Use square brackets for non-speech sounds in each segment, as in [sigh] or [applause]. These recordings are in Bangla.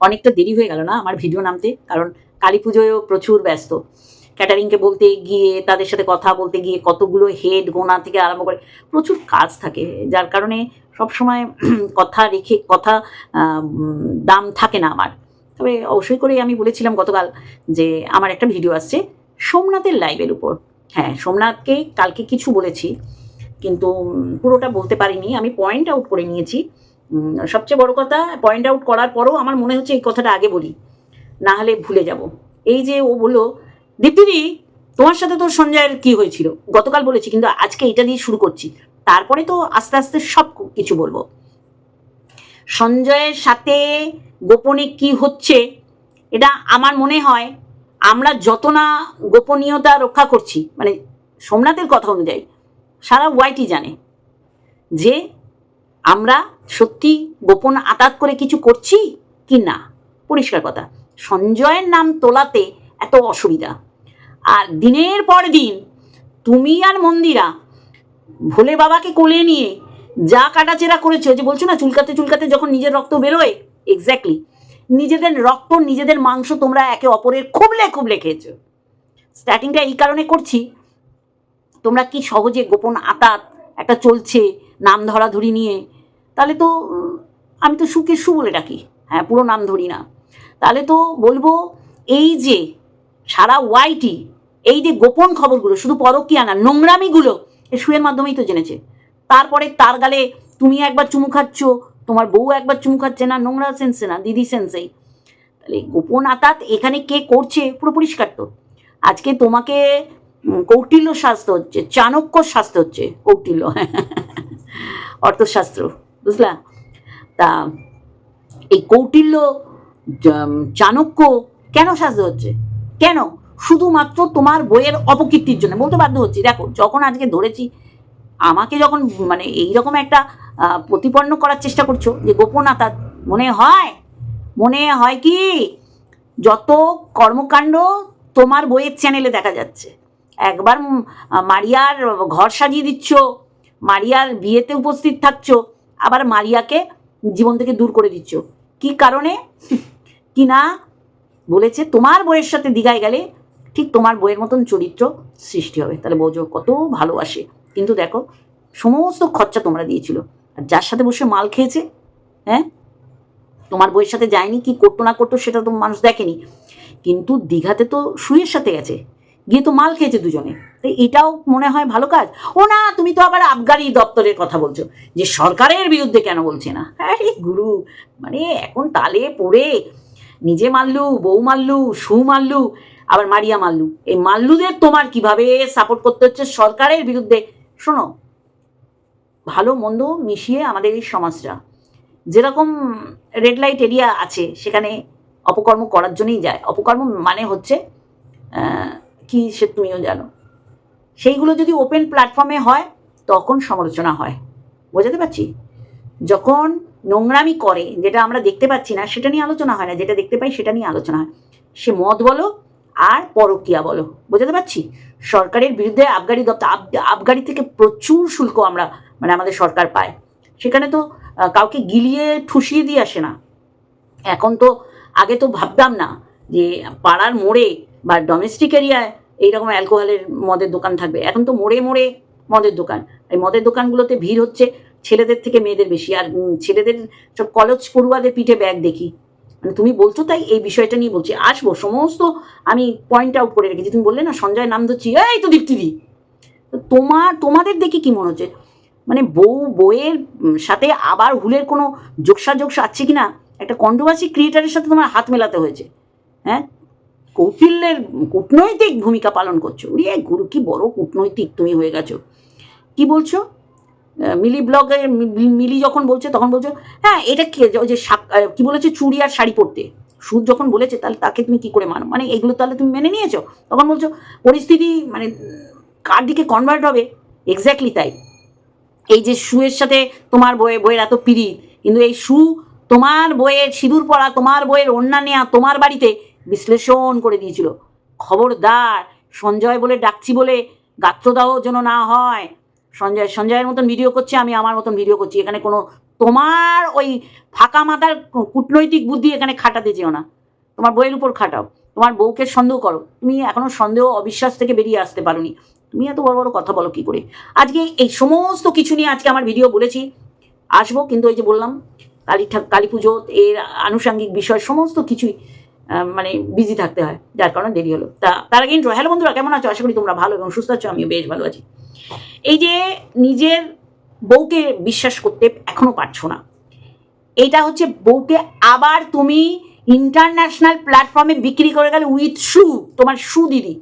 অনেকটা দেরি হয়ে গেল না আমার ভিডিও নামতে? কারণ কালী পুজোয়ও প্রচুর ব্যস্ত। ক্যাটারিংকে বলতে গিয়ে, তাদের সাথে কথা বলতে গিয়ে, কতগুলো হেড গোনা থেকে আরম্ভ করে প্রচুর কাজ থাকে। যার কারণে সবসময় [clears throat] কথা রেখে, কথা দাম থাকে না আমার। তবে অবশ্যই করেই আমি বলেছিলাম গতকাল যে আমার একটা ভিডিও আসছে সোমনাথের লাইভের উপর। হ্যাঁ সোমনাথকে কালকে কিছু বলেছি, কিন্তু পুরোটা বলতে পারিনি। আমি পয়েন্ট আউট করে নিয়েছি। সবচেয়ে বড় কথা পয়েন্ট আউট করার পরও আমার মনে হচ্ছে এই কথাটা আগে বলি। না হলে ভুলে যাব। এই যে ও বলল, দীপ্তিদি, তোমার সাথে তো সঞ্জয়ের কি হয়েছিল? গতকাল বলেছি, কিন্তু আজকে এটা দিয়ে শুরু করছি। তারপরে তো আস্তে আস্তে সব কিছু বলব। সঞ্জয়ের সাথে গোপনে কি হচ্ছে, এটা আমার মনে হয় আমরা যত না গোপনীয়তা রক্ষা করছি মানে সোমনাথের কথা অনুযায়ী, সারা ওয়াইটি জানে যে আমরা সত্যি গোপন আতাত করে কিছু করছি কি না? পরিষ্কার কথা। সঞ্জয়ের নাম তোলাতে এত অসুবিধা। আর দিনের পর দিন তুমি আর মন্দিরা ভোলে বাবাকে কোলে নিয়ে যা কাটাচেরা করেছ যে বলছো না, চুলকাতে চুলকাতে যখন নিজের রক্ত বেরোয় এক্স্যাক্টলি নিজেদের রক্ত, নিজেদের মাংস তোমরা একে অপরের খুবলে খুবলে খেয়েছো। স্টার্টিংটা এই কারণে করছি, তোমরা কি সহজে গোপন আতাত একটা চলছে, নাম ধরাধরি নিয়ে তাহলে তো আমি তো সুকে সু বলে ডাকি। হ্যাঁ পুরো নাম ধরি না। তাহলে তো বলব, এই যে সারা ওয়াইটি এই যে গোপন খবরগুলো, শুধু পরকীয়া না, নোংরামিগুলো এ সুয়ের মাধ্যমেই তো জেনেছে। তারপরে তার গালে তুমি একবার চুমু খাচ্ছ, তোমার বউ একবার চুমু খাচ্ছে না, নোংরা সেন্সে না, দিদি সেন্সেই। তাহলে গোপন আতাত এখানে কে করছে, পুরো পরিষ্কার তো। আজকে তোমাকে কৌটিল্য শাস্ত্র হচ্ছে, চাণক্য শাস্ত্র হচ্ছে, কৌটিল্য। অর্থশাস্ত্র। বুঝলা? তা, এই কৌটিল্য চাণক্য কেন সাজতে হচ্ছে? কেন? শুধুমাত্র তোমার বইয়ের অপকীর্তির জন্য। বলতে বাধ্য হচ্ছি। দেখো, যখন আজকে ধরেছি, আমাকে যখন মানে এইরকম একটা প্রতিপন্ন করার চেষ্টা করছ, যে গোপনাতা মনে হয়? মনে হয় কি? যত কর্মকাণ্ড তোমার বইয়ের চ্যানেলে দেখা যাচ্ছে। একবার মারিয়ার ঘর সাজিয়ে দিচ্ছ, মারিয়ার বিয়েতে উপস্থিত থাকছো আবার মারিয়াকে জীবন থেকে দূর করে দিচ্ছ। কি কারণে? কি না? বলেছে, তোমার বইয়ের সাথে দীঘায় গেলে ঠিক তোমার বইয়ের মতন চরিত্র সৃষ্টি হবে। তাহলে বোঝো কত ভালোবাসে। কিন্তু দেখো, সমস্ত খরচা তোমরা দিয়েছিল। আর যার সাথে বসে মাল খেয়েছে হ্যাঁ? তোমার বইয়ের সাথে যায়নি, কি করতো না করতো সেটা তো মানুষ দেখেনি। কিন্তু দীঘাতে তো সুয়ের সাথে গেছে। গিয়ে তো মাল খেয়েছে দুজনে। তো এটাও মনে হয় ভালো কাজ। ও না, তুমি তো আবার আবগারি দপ্তরের কথা বলছো, যে সরকারের বিরুদ্ধে কেন বলছে না? আরে গুরু মানে এখন তালে পড়ে নিজে মারলু, বউ মারলু, সু মারলু, আবার মারিয়া মাল্লু এই মাল্লুদের তোমার কীভাবে সাপোর্ট করতে হচ্ছে সরকারের বিরুদ্ধে? শোনো, ভালো মন্দ মিশিয়ে আমাদের এই সমাজটা, যেরকম রেড লাইট এরিয়া আছে, সেখানে অপকর্ম করার জন্যই যায়। অপকর্ম মানে হচ্ছে কি সে তুমিও জানো। সেইগুলো যদি ওপেন প্ল্যাটফর্মে হয়, তখন সমালোচনা হয়। বোঝাতে পারছি? যখন নোংরামি করে, যেটা আমরা দেখতে পাচ্ছি না, সেটা নিয়ে আলোচনা হয় না, যেটা দেখতে পাই সেটা নিয়ে আলোচনা হয়। সে মদ বলো আর পরকিয়া বলো, বোঝাতে পারছি? সরকারের বিরুদ্ধে আবগারি দপ্তর, আব- আবগারি থেকে প্রচুর শুল্ক আমরা মানে আমাদের সরকার পায়। সেখানে তো কাউকে গিলিয়ে ঠুসিয়ে দিয়ে আসে না। এখন তো, আগে তো ভাবতাম না যে পাড়ার মোড়ে বা ডোমেস্টিক এরিয়ায় এইরকম অ্যালকোহলের মদের দোকান থাকবে। এখন তো মোড়ে মোড়ে মদের দোকান। এই মদের দোকানগুলোতে ভিড় হচ্ছে ছেলেদের থেকে মেয়েদের বেশি। আর ছেলেদের সব কলেজ পড়ুয়াদের পিঠে ব্যাগ দেখি। মানে তুমি বলছো তাই এই বিষয়টা নিয়ে বলছি। আসব, সমস্ত আমি পয়েন্ট আউট করে রেখেছি। তুমি বললে না, সঞ্জয় নাম ধরছি, এই তো দীপ্তিদি তোমার তোমাদের দেখে কি মনে হচ্ছে? মানে বউ বইয়ের সাথে আবার হুলের কোনো যোগসা যোগসা আছে কি না একটা কন্ট্রোভার্সি ক্রিয়েটারের সাথে তোমার হাত মেলাতে হয়েছে। হ্যাঁ? কৌটিল্যের কূটনৈতিক ভূমিকা পালন করছ। উড়িয়ে গুরু, কি বড় কূটনৈতিক তুমি হয়ে গেছো। কি বলছো? মিলি ব্লগে মিলি যখন বলছে তখন বলছো হ্যাঁ এটা কি যে কি বলেছে, চুড়ি আর শাড়ি পরতে। সুদ যখন বলেছে, তাহলে তাকে তুমি কি করে মানো? মানে এগুলো তাহলে তুমি মেনে নিয়েছো? তখন বলছো, পরিস্থিতি মানে কার দিকে কনভার্ট হবে? এক্স্যাক্টলি তাই। এই যে শুয়ের সাথে তোমার বইয়ে বইয়ের এত পিড়ি কিন্তু এই শু তোমার বইয়ের সিঁদুর পড়া, তোমার বইয়ের অন্যা নেয়া, তোমার বাড়িতে বিশ্লেষণ করে দিয়েছিল। খবরদার, সঞ্জয় বলে ডাকছি বলে গাত্রদাহ যেন না হয়। সঞ্জয়, সঞ্জয়ের মতন ভিডিও করছে, আমি আমার মতন ভিডিও করছি। এখানে কোনো তোমার ওই ফাঁকা মাথার কূটনৈতিক বুদ্ধি এখানে খাটাতে যেও না। তোমার বইয়ের উপর খাটাও। তোমার বউকে সন্দেহ করো। তুমি এখনও সন্দেহ অবিশ্বাস থেকে বেরিয়ে আসতে পারোনি। তুমি এত বড় বড় কথা বলো কি করে? আজকে এই সমস্ত কিছু নিয়ে আজকে আমার ভিডিও বলেছি। আসব, কিন্তু ওই যে বললাম, কালী ঠাক কালী পুজো, এর আনুষাঙ্গিক বিষয়, সমস্ত কিছুই মানে বিজি থাকতে হয়, যার কারণে দেরি হলো। তা তার আগে ইন্ট্রো হ্যালো বন্ধুরা, কেমন আছো? আশা করি তোমরা ভালো এবং সুস্থ আছো, আমিও বেশ ভালো আছি। এই যে নিজের বউকে বিশ্বাস করতে এখনও পারছ না। এটা হচ্ছে বউকে আবার তুমি ইন্টারন্যাশনাল প্ল্যাটফর্মে বিক্রি করে গেলে উইথ শু তোমার শু দিদি।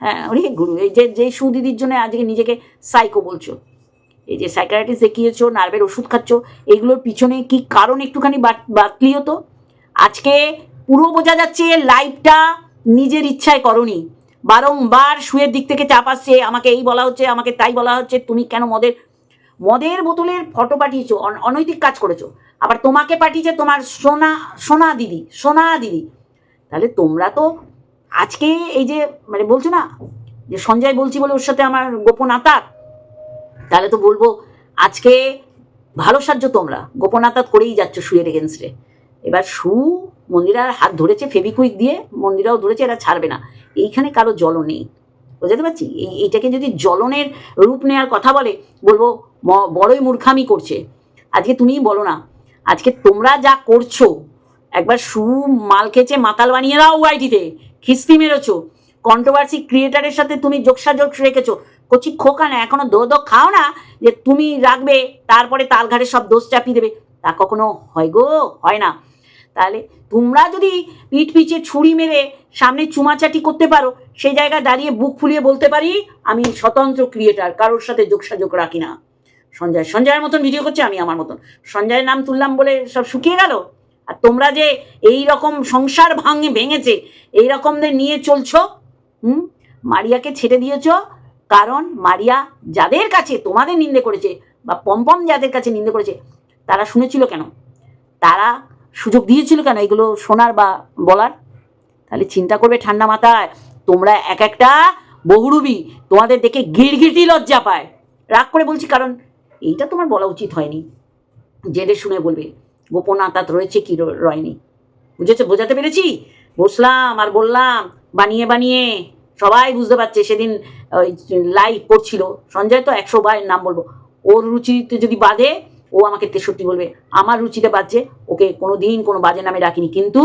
হ্যাঁ ওরে গুরু, এই যে যে শু দিদির জন্য আজকে নিজেকে সাইকো বলছো। এই যে সাইকারাটিস দেখিয়েছো নার্ভের ওষুধ খাচ্ছ, এগুলোর পিছনে কি কারণ একটুখানি বাত- বাতলি হতো আজকে পুরো বোঝা যাচ্ছে লাইভটা নিজের ইচ্ছায় করনি। বারংবার শুয়ের দিক থেকে চাপ আসছে, আমাকে এই বলা হচ্ছে, আমাকে তাই বলা হচ্ছে, তুমি কেন মদের মদের বোতলের ফটো পাঠিয়েছো, অন- অনৈতিক কাজ করেছ। আবার তোমাকে পাঠিয়েছে তোমার সোনা সোনা দিদি সোনা দিদি। তাহলে তোমরা তো আজকে এই যে মানে বলছো না, যে সঞ্জয় বলছি বলে ওর সাথে আমার গোপন আতাত, তাহলে তো বলব আজকে ভালো সাহায্য তোমরা। গোপন আতাত করেই যাচ্ছ শুয়ের এগেনস্টে এবার সু মন্দিরার হাত ধরেছে ফেবিকুইক দিয়ে, মন্দিরাও ধরেছে, এরা ছাড়বে না। এইখানে কারও জল নেই। বুঝতে পারছি? এই, এইটাকে যদি জ্বলনের রূপ নেওয়ার কথা বলে, বলব বড়ই মূর্খামি করছে। আজকে তুমিই বলো না, আজকে তোমরা যা করছ, একবার সু মাল খেয়েছে মাতাল বানিয়ে দাও ওয়াইটিতে খিস্তি মেরেছো কন্ট্রোভার্সি ক্রিয়েটারের সাথে তুমি যোগসাযোগ রেখেছো, কচি খোকা না, এখনও দো দো খাও না, যে তুমি রাখবে, তারপরে তাল ঘাটে সব দোষ চাপিয়ে দেবে। তা কখনো হয় গো? হয় না। তাহলে তোমরা যদি পিঠ পিছে ছুরি মেরে সামনে চুমাচাটি করতে পারো, সেই জায়গায় দাঁড়িয়ে বুক ফুলিয়ে বলতে পারি, আমি স্বতন্ত্র ক্রিয়েটার কারোর সাথে যোগসাযোগ রাখি না। সঞ্জয়, সঞ্জয়ের মতন ভিডিও করছে আমি আমার মতন। সঞ্জয়ের নাম তুললাম বলে সব শুকিয়ে গেল? আর তোমরা যে এই রকম সংসার ভাঙে ভেঙেছে এই রকমদের নিয়ে চলছো? হুম? মারিয়াকে ছেড়ে দিয়েছ? কারণ মারিয়া যাদের কাছে তোমাদের নিন্দে করেছে, বা পম্পম যাদের কাছে নিন্দে করেছে, তারা শুনেছিল কেন? তারা সুযোগ দিয়েছিল কেন? এগুলো শোনার বা বলার? তাহলে চিন্তা করবে ঠান্ডা মাথায়। তোমরা এক একটা বহুরূপী তোমাদের দেখে গিরগিটি লজ্জা পায়। রাগ করে বলছি, কারণ এইটা তোমার বলা উচিত হয়নি। জেনে শুনে বলবে, গোপন আতাত রয়েছে কি রয়নি। বুঝেছে? বোঝাতে পেরেছি? বসলাম আর বললাম, বানিয়ে বানিয়ে। সবাই বুঝতে পারছে, সেদিন ওই লাইভ করছিল। সঞ্জয় তো একশো বার নাম বলব। ওর রুচিতে যদি বাঁধে ও আমাকে তেষট্টি বলবে, আমার রুচিতে বাজছে, ওকে কোনো দিন কোনো বাজে নামে রাখিনি কিন্তু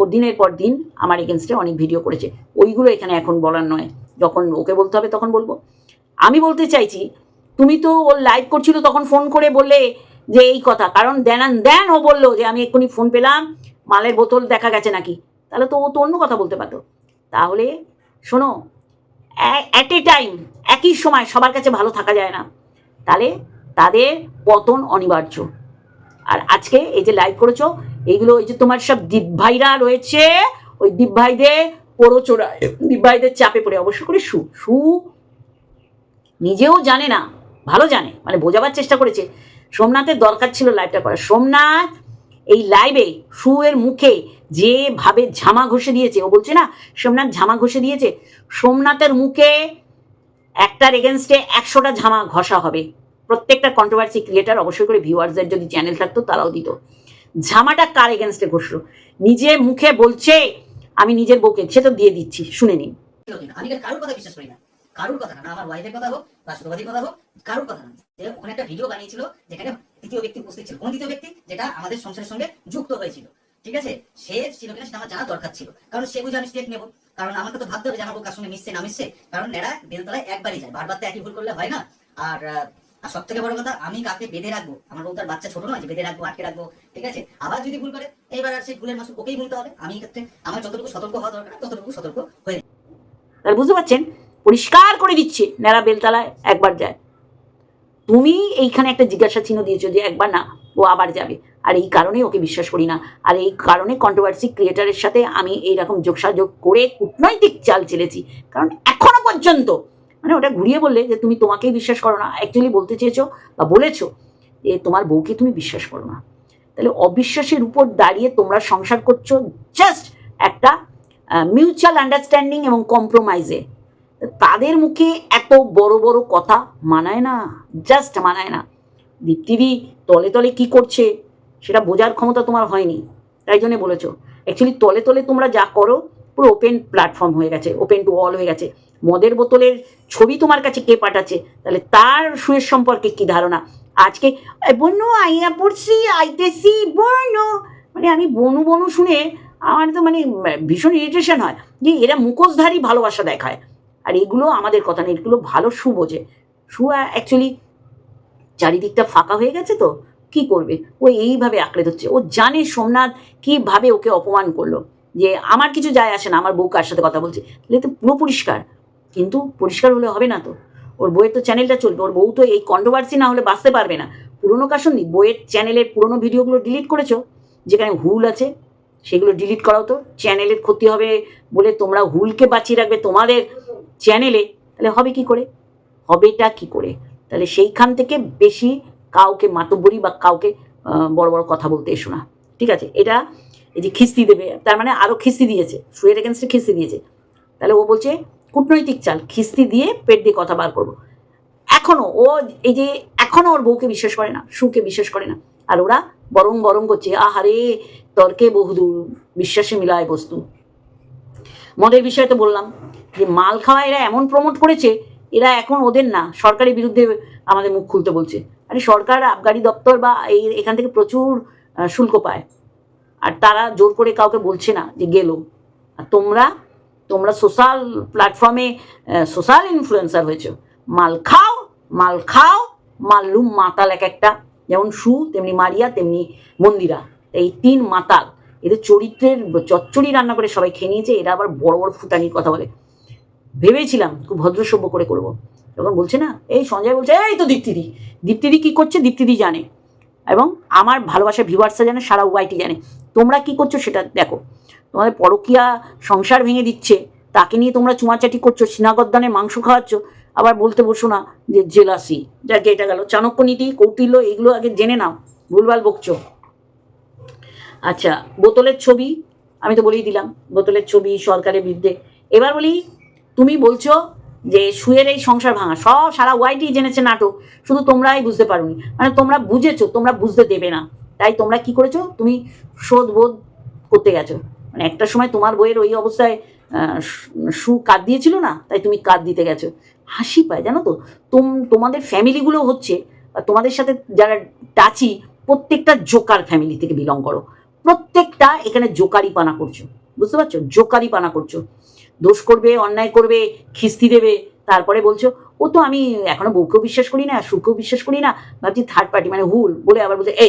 ওর দিনের পর দিন আমার এগেনস্টে অনেক ভিডিও করেছে। ওইগুলো এখানে এখন বলার নয়। যখন ওকে বলতে হবে তখন বলব। আমি বলতে চাইছি, তুমি তো ওর লাইভ করছিল তখন ফোন করে বললে যে এই কথা, কারণ দেন দেন ও বলল যে আমি এক্ষুনি ফোন পেলাম, মালের বোতল দেখা গেছে নাকি? তাহলে তো ও তো অন্য কথা বলতে পারতো। তাহলে শোনো অ্যাট এ টাইম একই সময় সবার কাছে ভালো থাকা যায় না। তাহলে তাদের পতন অনিবার্য। আর আজকে এই যে লাইভ করেছ, এইগুলো ওই যে তোমার সব দীপ ভাইরা রয়েছে, ওই দীপ ভাইদের পরোচোরা দীপ ভাইদের চাপে পড়ে। অবশ্য করে সু সু নিজেও জানে না, ভালো জানে মানে বোঝাবার চেষ্টা করেছে। সোমনাথের দরকার ছিল লাইভটা করা। সোমনাথ এই লাইভে সুয়ের মুখে যেভাবে ঝামা ঘষে দিয়েছে, ও বলছে না, সোমনাথ ঝামা ঘষে দিয়েছে, সোমনাথের মুখে একটার এগেনস্টে একশোটা ঝামা ঘষা হবে। প্রত্যেকটা কন্ট্রোভার্সি ক্রিয়েটার অবশ্যই করে ভিউয়ার্সদের যদি চ্যানেল থাকতো, তারাও দিত। ঝামাটা কার এগেনস্টে ঘষলো? নিজে মুখে বলছে, আমি নিজের বউকে, সে তো দিয়ে দিচ্ছি, শুনে নিন। আমি কারোর কথা বিশ্বাস করি না। কারোর কথা না আমার ওয়াইফের কথা হোক সুতবাদীর কথা হোক, কারোর কথা না। ওখানে একটা ভিডিও বানিয়েছিল, যেখানে তৃতীয় ব্যক্তি উপস্থিত ছিল। কোন তৃতীয় ব্যক্তি? যেটা আমাদের সংসারের সঙ্গে যুক্ত হয়েছিল। ঠিক আছে? সে ছিল কিনা সেটা আমার জানা দরকার ছিল। কারণ সে বুঝে আমি স্টেপ নেব। কারণ আমাকে তো ভাবতে হবে যে আমার কার সঙ্গে মিশছে, না মিশছে। কারণ এরা বেলতলায় একবারই যায়। বারবার তো একই ভুল করলে হয় না। আর আর সব থেকে বড় কথা, আমি কাকে বেঁধে রাখব, আমার বউ তার বাচ্চা ছোট নয় বেঁধে রাখব, আটকে রাখব, ঠিক আছে? আবার যদি ভুল করে, এইবার আর সেই ভুলের মাসুল ওকেই ভুলতে হবে। আমি ক্ষেত্রে আমার যতটুকু সতর্ক হওয়া দরকার, ততটুকু সতর্ক হয়ে তাহলে বুঝতে পারছেন? পরিষ্কার করে দিচ্ছে। নেড়া বেলতলায় একবার যায়। তুমি এইখানে একটা জিজ্ঞাসা চিহ্ন দিয়েছ যে একবার না, ও আবার যাবে। আর এই কারণে ওকে বিশ্বাস করি না। আর এই কারণে কন্ট্রোভার্সি ক্রিয়েটারের সাথে আমি এইরকম যোগসাযোগ করে কূটনৈতিক চাল চেলেছি। কারণ এখনও পর্যন্ত মানে ওটা ঘুরিয়ে বললে যে তুমি তোমাকেই বিশ্বাস করো না অ্যাকচুয়ালি বলতে চেয়েছো বা বলেছ যে তোমার বউকে তুমি বিশ্বাস করো না। তাহলে অবিশ্বাসের উপর দাঁড়িয়ে তোমরা সংসার করছ জাস্ট একটা মিউচুয়াল আন্ডারস্ট্যান্ডিং এবং কম্প্রোমাইজে তাদের মুখে এত বড় বড় কথা মানায় না জাস্ট মানায় না। দীপ্তিদি তলে তলে কি করছে সেটা বোঝার ক্ষমতা তোমার হয়নি, তাই জন্য বলেছ। অ্যাকচুয়ালি তলে তলে তোমরা যা করো পুরো ওপেন প্ল্যাটফর্ম হয়ে গেছে ওপেন টু অল হয়ে গেছে। মদের বোতলের ছবি তোমার কাছে কে পাঠাচ্ছে? তাহলে তার সুয়ের সম্পর্কে কি ধারণা? আজকে "এই বনু আইয়া পড়ছি আইতেছি বনু। মানে আমি বনু বনু শুনে আমার তো মানে ভীষণ ইরিটেশন হয় যে এরা মুখোশধারী ভালোবাসা দেখায়। আর এগুলো আমাদের কথা নেই এগুলো ভালো সু বোঝে। সু অ্যাকচুয়ালি চারিদিকটা ফাঁকা হয়ে গেছে তো? কি করবে? ও এইভাবে আঁকড়ে ধরছে। ও জানে সোমনাথ কীভাবে ওকে অপমান করল। যে আমার কিছু যায় আসে না, আমার বউ কার সাথে কথা বলছে? তাহলে তো পুরো পরিষ্কার। কিন্তু পরিষ্কার হলে হবে না তো। ওর বইয়ের তো চ্যানেলটা চলবে, ওর বউ তো এই কন্ট্রোভার্সি না হলে বাঁচতে পারবে না। পুরোনো কাসন্দি বইয়ের চ্যানেলের পুরনো ভিডিওগুলো ডিলিট করেছ, যেখানে হুল আছে, সেগুলো ডিলিট করাও তো। চ্যানেলের ক্ষতি হবে বলে তোমরা হুলকে বাঁচিয়ে রাখবে তোমাদের চ্যানেলে তাহলে হবে কি করে? হবেটা কি করে? তাহলে সেইখান থেকে বেশি কাউকে মাতব্বরি বা কাউকে বড় বড় কথা বলতে এসো না। ঠিক আছে? এটা এই যে খিস্তি দেবে, তার মানে আরও খিস্তি দিয়েছে সুয়ের এগেনস্টে খিস্তি দিয়েছে। তাহলে ও বলছে কূটনৈতিক চাল, খিস্তি দিয়ে পেট দিয়ে কথা বার করব। এখনও ও এই যে এখনও ওর বউকে বিশ্বাস করে না, সুকে বিশ্বাস করে না। আর ওরা বরং বরং করছে, আহারে, তর্কে বহুদূর, বিশ্বাসে মিলায় বস্তু। মদের বিষয়ে তো বললাম, যে মাল খাওয়া এরা এমন প্রমোট করেছে, এরা এখন ওদের না, সরকারের বিরুদ্ধে আমাদের মুখ খুলতে বলছে। আরে সরকার, আবগারি দপ্তর বা এই এখান থেকে প্রচুর শুল্ক পায়। আর তারা জোর করে কাউকে বলছে না যে গেলো। আর তোমরা তোমরা সোশ্যাল প্ল্যাটফর্মে সোশ্যাল ইনফ্লুয়েন্সার হয়েছো। মাল খাও মাল খাও মাল্লুম মাতাল এক একটা। যেমন সু, তেমনি মারিয়া, তেমনি মন্দিরা। এই তিন মাতাল। এদের চরিত্রের চচ্চড়ি রান্না করে সবাই খেয়ে নিয়েছে। এরা আবার বড় বড় ফুটানির কথা বলে। ভেবেছিলাম খুব ভদ্রসভ্য করে করব। তখন বলছে না, এই সঞ্জয় বলছে, এই তো দীপ্তিদি। দীপ্তিদি কি করছে? দীপ্তিদি জানে। এবং আমার ভালোবাসা ভিউয়ার্সরা জানে, সারা ওয়াইটি জানে। তোমরা কি করছ সেটা দেখো। তোমাদের পরকিয়া সংসার ভেঙে দিচ্ছে। তাকে নিয়ে তোমরা চুমাচাটি করছ সিনাগদ্দানের মাংস খাওয়াচ্ছ। আবার বলতে বসো না যে জেলাসি। যাকে এটা গেল। চাণক্য নীতি কৌটিল্য, এগুলো আগে জেনে নাও। ভুলভাল বকছো। আচ্ছা বোতলের ছবি, আমি তো বলেই দিলাম, বোতলের ছবি, সরকারের বিরুদ্ধে। এবার বলি, তুমি বলছো যে সুয়ের এই সংসার ভাঙা, সব সারা ওয়াইটি জেনেছে নাটক। শুধু তোমরাই বুঝতে পারোনি। মানে তোমরা বুঝেছ, তোমরা বুঝতে দেবে না। তাই তোমরা কি করেছ? তুমি শোধ বোধ করতে গেছো। মানে একটা সময় তোমার বইয়ের ওই অবস্থায় সু কাঁদ দিয়েছিল না? তাই তুমি কাঁদ দিতে গেছো। হাসি পায়, জানো তো? তোম, তোমাদের ফ্যামিলিগুলো হচ্ছে তোমাদের সাথে যারা টাচি, প্রত্যেকটা জোকার ফ্যামিলি থেকে বিলং করো। প্রত্যেকটা এখানে জোকারি পানা করছ। বুঝতে পারছ? জোকারি পানা করছ। দোষ করবে, অন্যায় করবে, খিস্তি দেবে। তারপরে বলছো, ও তো আমি এখনও বউকেও বিশ্বাস করি না সুখকেও বিশ্বাস করি না। ভাবছি থার্ড পার্টি মানে হুল বলে আবার বলছে এ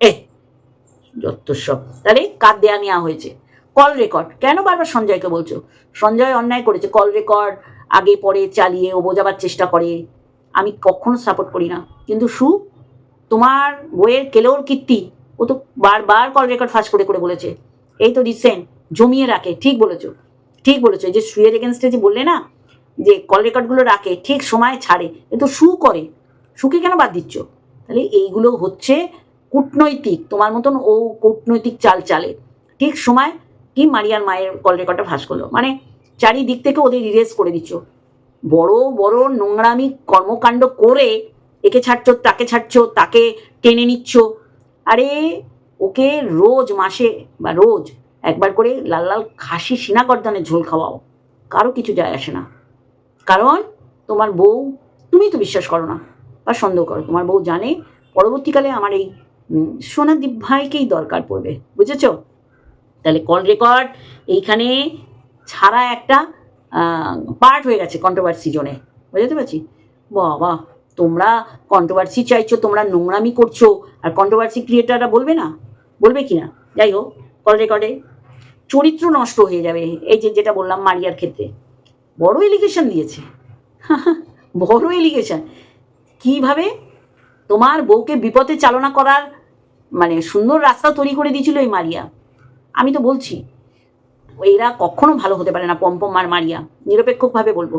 এ যত তাহলে কার দেয়া নেওয়া হয়েছে। কল রেকর্ড কেন বারবার সঞ্জয়কে বলছো? সঞ্জয় অন্যায় করেছে। কল রেকর্ড আগে পরে চালিয়ে, ও বোঝাবার চেষ্টা করে। আমি কখনো সাপোর্ট করি না। কিন্তু সু, তোমার বইয়ের কেলোর কীর্তি, ও তো বারবার কল রেকর্ড ফাঁস করে করে বলেছে। এই তো রিসেন্ট জমিয়ে রাখে। ঠিক বলেছ। ঠিক বলেছ। যে সুয়ের এগেনস্টে যে বললে না, যে কল রেকর্ডগুলো রাখে, ঠিক সময় ছাড়ে, এ তো সু করে। সুকে কেন বাদ দিচ্ছ? তাহলে এইগুলো হচ্ছে কূটনৈতিক, তোমার মতন ও কূটনৈতিক চাল চালে। ঠিক সময় কি মারিয়ার মায়ের কল রেকর্ডটা ফাঁস করল? মানে চারিদিক থেকে ওদের ইরেজ করে দিচ্ছ। বড় বড় নোংরামি কর্মকাণ্ড করে একে ছাড়ছো, তাকে ছাড়ছো, তাকে টেনে নিচ্ছ। আরে ওকে রোজ মাসে বা রোজ একবার করে লাল লাল খাসি সিনাগর্দানের ঝোল খাওয়াও। কারও কিছু যায় আসে না। কারণ তোমার বউ, তুমি তো বিশ্বাস করো না বা সন্দেহ করো, তোমার বউ জানে পরবর্তীকালে আমার এই সোনাদীপ ভাইকেই দরকার পড়বে, বুঝেছ? তাহলে কল রেকর্ড এইখানে ছাড়া একটা পার্ট হয়ে গেছে কন্ট্রোভার্সি জোনে, বুঝতে পারছি? বাবা, তোমরা কন্ট্রোভার্সি চাইছো, তোমরা নোংরামি করছ, আর কন্ট্রোভার্সি ক্রিয়েটাররা বলবে না? বলবে কি না যাই হোক কল রেকর্ডে চরিত্র নষ্ট হয়ে যাবে, এই যে যেটা বললাম মারিয়ার ক্ষেত্রে। বড় এলিগেশন দিয়েছে। [laughs] বড় এলিগেশন কীভাবে? তোমার বউকে বিপদে চালনা করার মানে সুন্দর রাস্তা তৈরি করে দিয়েছিল এই মারিয়া। আমি তো বলছি, এরা কখনো ভালো হতে পারে না, পম্পম আর মারিয়া। নিরপেক্ষভাবে বলব।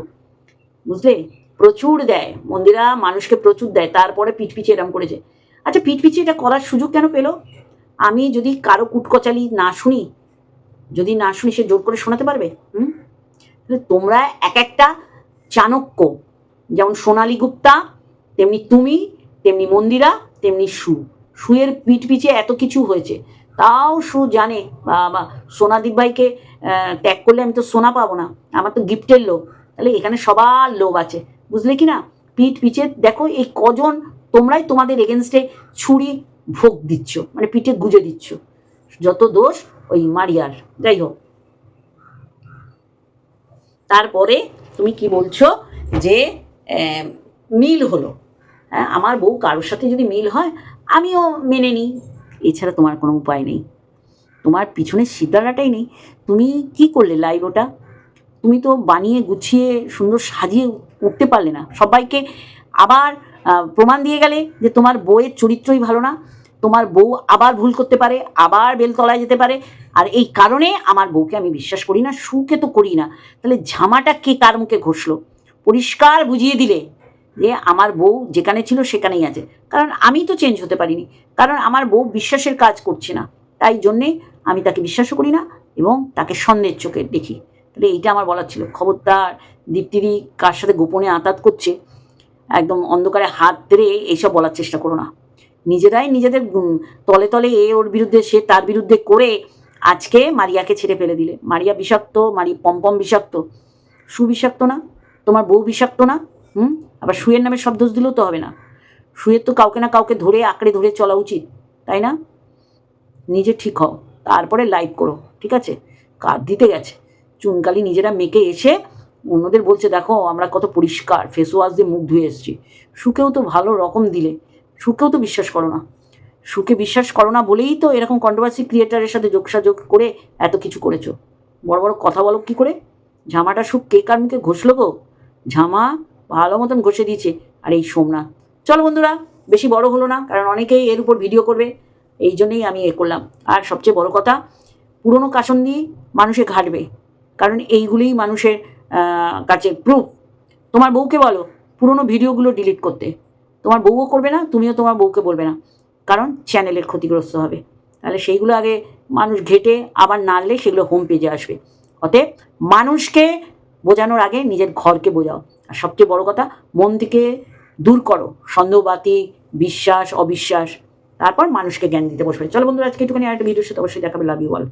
বুঝলে? প্রচুর দেয়। মন্দিরা মানুষকে প্রচুর দেয়। তারপরে পিঠ পিছিয়ে এরম করেছে। আচ্ছা পিঠ পিছিয়ে এটা করার সুযোগ কেন পেল? আমি যদি কারও কুটকচালি না শুনি, যদি না শুনি সে জোর করে শোনাতে পারবে? হুম? তোমরা এক একটা চাণক্য, যেমন সোনালী গুপ্তা, তেমনি তুমি, তেমনি মন্দিরা, তেমনি সু। সুয়ের পিঠ পিছে এত কিছু হয়েছে। তাও সু জানে সোনাদীপ ভাইকে ত্যাগ করলে আমি তো সোনা পাবো না। আমার তো গিফটের লোভ। তাহলে এখানে সবার লোভ আছে। বুঝলে কি না? পিঠ পিছে, দেখো এই কজন তোমরাই তোমাদের এগেনস্টে ছুরি ভোগ দিচ্ছ মানে পিঠে গুজে দিচ্ছ। যত দোষ ওই মারিয়ার। যাই হোক। তারপরে তুমি কি বলছো যে মিল হলো। হ্যাঁ আমার বউ কারোর সাথে যদি মিল হয় আমিও মেনে নিই। এছাড়া তোমার কোনো উপায় নেই। তোমার পিছনের সিদ্ধারাটাই নেই। তুমি কি করলে লাইভ ওটা? তুমি তো বানিয়ে, গুছিয়ে, সুন্দর সাজিয়ে উঠতে পারলে না। সবাইকে আবার প্রমাণ দিয়ে গেলে যে তোমার বউয়ের চরিত্রই ভালো না। তোমার বউ আবার ভুল করতে পারে, আবার বেলতলায় যেতে পারে। আর এই কারণে আমার বউকে আমি বিশ্বাস করি না, সুখে তো করি না। তাহলে ঝামাটা কে কার মুখে ঘষলো? পরিষ্কার বুঝিয়ে দিলে। যে আমার বউ যেখানে ছিল সেখানেই আছে। কারণ আমি তো চেঞ্জ হতে পারিনি। কারণ আমার বউ বিশ্বাসের কাজ করছে না। তাই জন্যে আমি তাকে বিশ্বাসও করি না এবং তাকে সন্দেহের চোখে দেখি। তাহলে এইটা আমার বলার ছিল। খবরদার দীপ্তিদি কার সাথে গোপনে আতাত করছে, একদম অন্ধকারে হাত ধরে এইসব বলার চেষ্টা করো না। নিজেরাই নিজেদের তলে তলে এ ওর বিরুদ্ধে, সে তার বিরুদ্ধে করে আজকে মারিয়াকে ছেড়ে ফেলে দিলে। মারিয়া বিষাক্ত মারি পম্পম বিষাক্ত। সুবিষাক্ত না? তোমার বউ বিষাক্ত না? হুম? আবার শুয়ের নামে সব দোষ দিলেও তো হবে না। শুয়ের তো কাউকে না কাউকে ধরে আঁকড়ে ধরে চলা উচিত, তাই না? নিজে ঠিক হও, তারপরে লাইভ করো, ঠিক আছে? কার দিতে গেছে? চুনকালি নিজেরা মেকে এসে অন্যদের বলছে, দেখো, আমরা কত পরিষ্কার ফেস ওয়াশ দিয়ে মুখ ধুয়ে এসেছি। সুখেও তো ভালো রকম দিলে সুখেও তো বিশ্বাস করো না। সুখে বিশ্বাস করো না বলেই তো এরকম কন্ট্রোভার্সি ক্রিয়েটারের সাথে যোগসাযোগ করে এত কিছু করেছ। বড় বড় কথা বলো কি করে? ঝামাটা সুখ কে কার মুখে ঘষলো গো? ঝামা ভালো মতন ঘষে দিয়েছে। আর এই সোমনাথ। চলো বন্ধুরা, বেশি বড় হলো না, কারণ অনেকেই এর উপর ভিডিও করবে। এই জন্যেই আমি এ করলাম। আর সবচেয়ে বড় কথা, পুরনো কাসন দিয়ে মানুষে ঘাটবে। কারণ এইগুলিই মানুষের কাছে প্রুফ তোমার বউকে বলো, পুরনো ভিডিওগুলো ডিলিট করতে। তোমার বউও করবে না, তুমিও তোমার বউকে বলবে না। কারণ চ্যানেলের ক্ষতিগ্রস্ত হবে। তাহলে সেইগুলো আগে মানুষ ঘেটে, আবার নাড়লে সেগুলো হোম পেজে আসবে। অতএব মানুষকে বোঝানোর আগে নিজের ঘরকে বোঝাও। সবচেয়ে বড় কথা, মন থেকে দূর করো। সন্দেহবাতি, বিশ্বাস, অবিশ্বাস, তারপর মানুষকে জ্ঞান দিতে বসবে। চলো বন্ধুরা, আজকে একটুখানি আরেকটা ভিডিওর সাথে অবশ্যই দেখাবে। Love you all